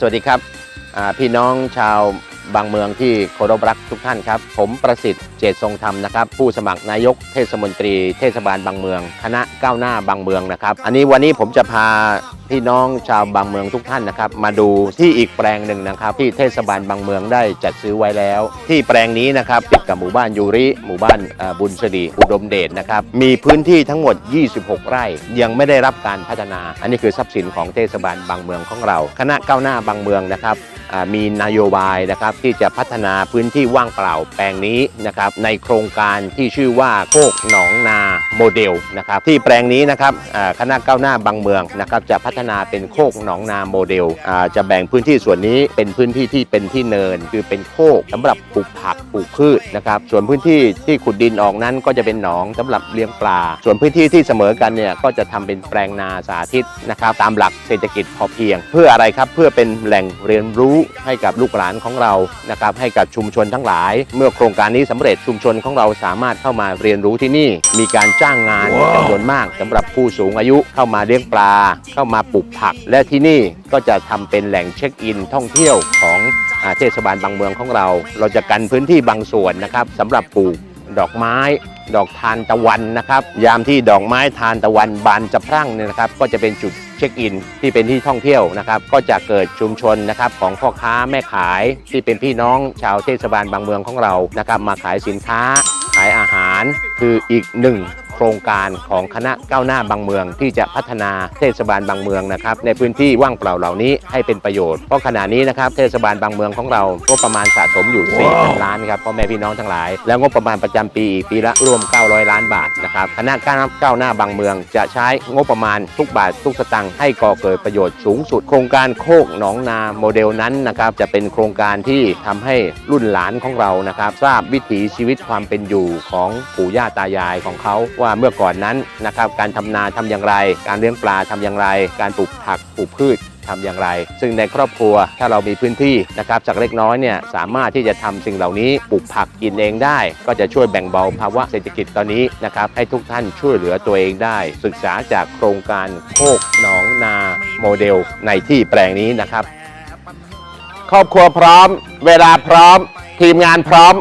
สวัสดีครับพี่น้องชาวบางเมืองที่เคารพรักทุกท่านครับ ผมประสิทธิ์เจตทรงธรรมนะครับ ผู้สมัครนายกเทศมนตรี เทศบาลบางเมือง คณะก้าวหน้าบางเมืองนะครับ อันนี้วันนี้ผมจะพาพี่น้องชาวบางเมืองทุกท่านนะครับ มาดูที่อีกแปลงหนึ่งนะครับ ที่เทศบาลบางเมืองได้จัดซื้อไว้แล้ว ที่แปลงนี้นะครับติดกับหมู่บ้านยูริหมู่บ้านบุญสดีอุดมเดชนะครับมีพื้นที่ทั้งหมด 26 ไร่ ยังไม่ได้รับการพัฒนา อันนี้คือทรัพย์สินของเทศบาลบางเมืองของเรา คณะก้าวหน้าบางเมืองนะครับมีนโยบายนะครับที่จะพัฒนาพื้นที่ว่างเปล่าแปลงนี้นะครับในโครงการที่ชื่อว่าโคกหนองนาโมเดลนะครับที่แปลงนี้นะครับคณะก้าวหน้าบางเมืองนะครับจะพัฒนาเป็นโคกหนองนาโมเดลอ่าจะแบ่งพื้นที่ส่วนนี้เป็นพื้นที่ที่เป็นที่เนิน คือเป็นโคกสำหรับปลูกผักปลูกพืชนะครับ ส่วนพื้นที่ที่ขุดดินออกนั้นก็จะเป็นหนองสำหรับเลี้ยงปลา ส่วนพื้นที่ที่เสมอกันเนี่ยก็จะทำเป็นแปลงนาสาธิตนะครับตามหลักเศรษฐกิจพอเพียง เพื่ออะไรครับเพื่อเป็นแหล่งเรียนรู้ให้กับลูกหลานของเรานะครับให้กับชุมชนทั้งหลาย เมื่อโครงการนี้สำเร็จชุมชนของเราสามารถเข้ามาเรียนรู้ที่นี่ มีการจ้างงานจำนวนมากสำหรับผู้สูงอายุเข้ามาเลี้ยงปลาเข้ามาปลูกผัก และที่นี่ก็จะทำเป็นแหล่งเช็คอินท่องเที่ยวของอเทศบาลบางเมืองของเรา เราจะกันพื้นที่บางส่วนนะครับสำหรับปลูกดอกไม้ดอกทานตะวันนะครับ ยามที่ดอกไม้ทานตะวันบานจะพรั่งเนี่ยนะครับ ก็จะเป็นจุดเช็คอินที่เป็นที่ท่องเที่ยวนะครับ ก็จะเกิดชุมชนนะครับของพ่อค้าแม่ขายที่เป็นพี่น้องชาวเทศบาลบางเมืองของเรานะครับ มาขายสินค้า ขายอาหารคืออีกหนึ่ง โครงการของคณะก้าวหน้าบางเมือง ที่จะพัฒนาเทศบาลบางเมืองนะครับในพื้นที่ว่างเปล่าเหล่านี้ให้เป็นประโยชน์เพราะขณะนี้นะครับเทศบาลบางเมืองของเราก็ประมาณสะสมอยู่4 0 0 0ล้านครับพ่อแม่พี่น้องทั้งหลาย แล้วงบประมาณประจำปีอีกปีละรวม 900 ล้านบาทนะครับคณะก้าวหน้าบางเมืองจะใช้งบประมาณทุกบาททุกสตังค์ให้ก่อเกิดประโยชน์สูงสุด โครงการโคกหนองนาโมเดลนั้นนะครับจะเป็นโครงการที่ทำให้รุ่นหลานของเรานะครับทราบวิถีชีวิตความเป็นอยู่ของปู่ย่าตายายของเขาว่าาเมื่อก่อนนั้นนะครับการทำนาทำอย่างไร การเลี้ยงปลาทำอย่างไร การปลูกผักปลูกพืชทำอย่างไร ซึ่งในครอบครัวถ้าเรามีพื้นที่นะครับจากเล็กน้อยเนี่ยสามารถที่จะทำสิ่งเหล่านี้ปลูกผักกินเองได้ ก็จะช่วยแบ่งเบาภาวะเศรษฐกิจตอนนี้นะครับให้ทุกท่านช่วยเหลือตัวเองได้ ศึกษาจากโครงการโคกหนองนาโมเดลในที่แปลงนี้นะครับ ครอบครัวพร้อม เวลาพร้อม ทีมงานพร้อม